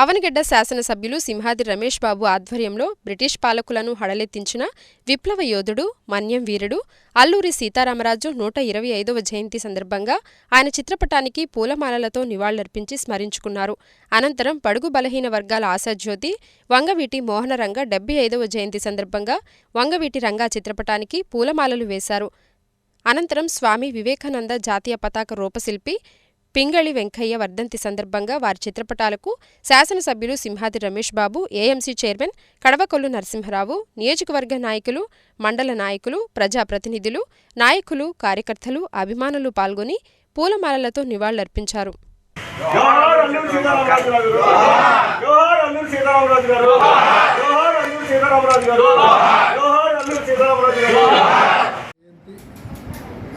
అవనగడ్డ శాసనసభ్యులు సింహాద్రి రమేష్ బాబు ఆధ్వర్యంలో బ్రిటిష్ పాలకులను హడలెత్తించిన విప్లవ యోధుడు మన్యం వీరుడు అల్లూరి సీతారామరాజు నూట ఇరవై ఐదవ జయంతి సందర్భంగా ఆయన చిత్రపటానికి పూలమాలలతో నివాళులర్పించి స్మరించుకున్నారు. అనంతరం పడుగు బలహీన వర్గాల ఆశాజ్యోతి వంగవీటి మోహనరంగ డెబ్బై ఐదవ జయంతి సందర్భంగా వంగవీటి రంగా చిత్రపటానికి పూలమాలలు వేశారు. అనంతరం స్వామి వివేకానంద జాతీయ పతాక రూపశిల్పి పింగళి వెంకయ్య వర్ధంతి సందర్భంగా వారి చిత్రపటాలకు శాసనసభ్యులు సింహాద్రి రమేష్ బాబు ఏఎంసీ చైర్మన్ కడవకొల్లు నరసింహరావు నియోజకవర్గ నాయకులు మండల నాయకులు ప్రజాప్రతినిధులు నాయకులు కార్యకర్తలు అభిమానులు పాల్గొని పూలమాలలతో నివాళులర్పించారు.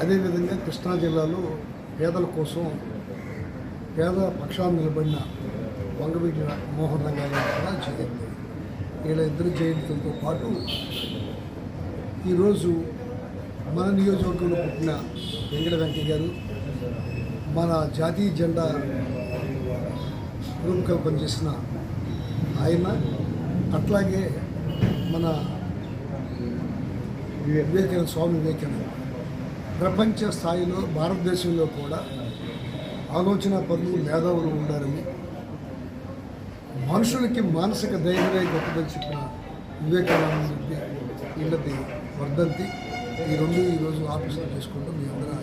అదేవిధంగా కృష్ణా జిల్లాలో పేదల కోసం పేద పక్షాన్ని నిలబడిన వంగవీటి మోహన్ రంగా కూడా జయంతి. వీళ్ళ ఇద్దరు జయంతులతో పాటు ఈరోజు మన నియోజకవర్గంలో పుట్టిన వెంకట వెంకయ్య గారు మన జాతీయ జెండా రూపకల్పన చేసిన ఆయన అట్లాగే మన వివేకానంద స్వామి వివేకానంద. ప్రపంచ స్థాయిలో భారతదేశంలో కూడా ఆలోచన పనులు మేధావులు ఉండాలని మనుషులకి మానసిక ధైర్యమే గొప్పదని చెప్పిన వివేకానంద వీళ్ళది వర్ధంతి. ఈ రెండు ఈరోజు ఆఫీసులో చేసుకుంటూ మీ అందరూ